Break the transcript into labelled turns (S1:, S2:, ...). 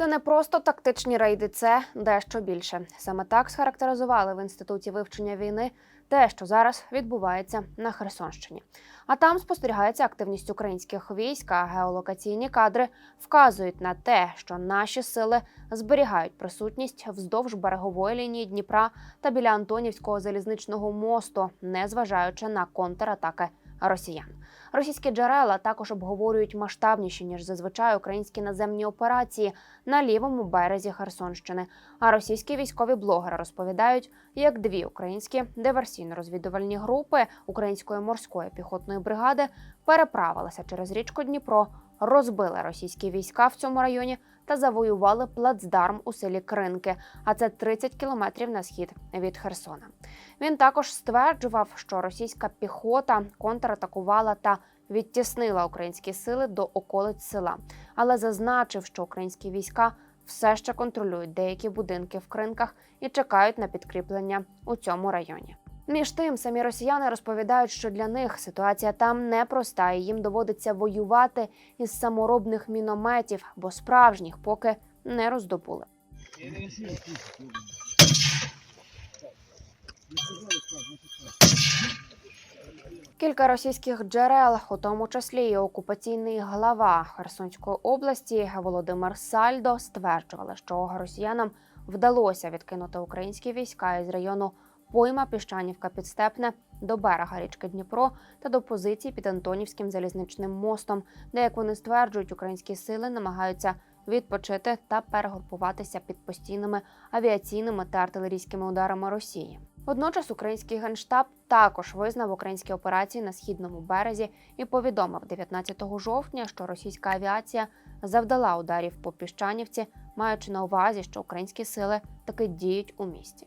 S1: Це не просто тактичні рейди, це дещо більше. Саме так схарактеризували в інституті вивчення війни те, що зараз відбувається на Херсонщині. А там спостерігається активність українських військ, а геолокаційні кадри вказують на те, що наші сили зберігають присутність вздовж берегової лінії Дніпра та біля Антонівського залізничного мосту, незважаючи на контратаки росіян. Російські джерела також обговорюють масштабніші ніж зазвичай українські наземні операції на лівому березі Херсонщини. А російські військові блогери розповідають, як дві українські диверсійно-розвідувальні групи української морської піхотної бригади переправилися через річку Дніпро, розбили російські війська в цьому районі та завоювали плацдарм у селі Кринки, а це 30 кілометрів на схід від Херсона. Він також стверджував, що російська піхота контратакувала та відтіснила українські сили до околиць села, але зазначив, що українські війська все ще контролюють деякі будинки в кринках і чекають на підкріплення у цьому районі. Між тим, самі росіяни розповідають, що для них ситуація там непроста, і їм доводиться воювати із саморобних мінометів, бо справжніх поки не роздобули. Кілька російських джерел, у тому числі і окупаційний глава Херсонської області Володимир Сальдо, стверджували, що росіянам вдалося відкинути українські війська із району пойма Піщанівка Підстепне до берега річки Дніпро та до позицій під Антонівським залізничним мостом, де, як вони стверджують, українські сили намагаються відпочити та перегрупуватися під постійними авіаційними та артилерійськими ударами Росії. Водночас український генштаб також визнав українські операції на східному березі і повідомив 19 жовтня, що російська авіація завдала ударів по піщанівці, маючи на увазі, що українські сили таки діють у місті.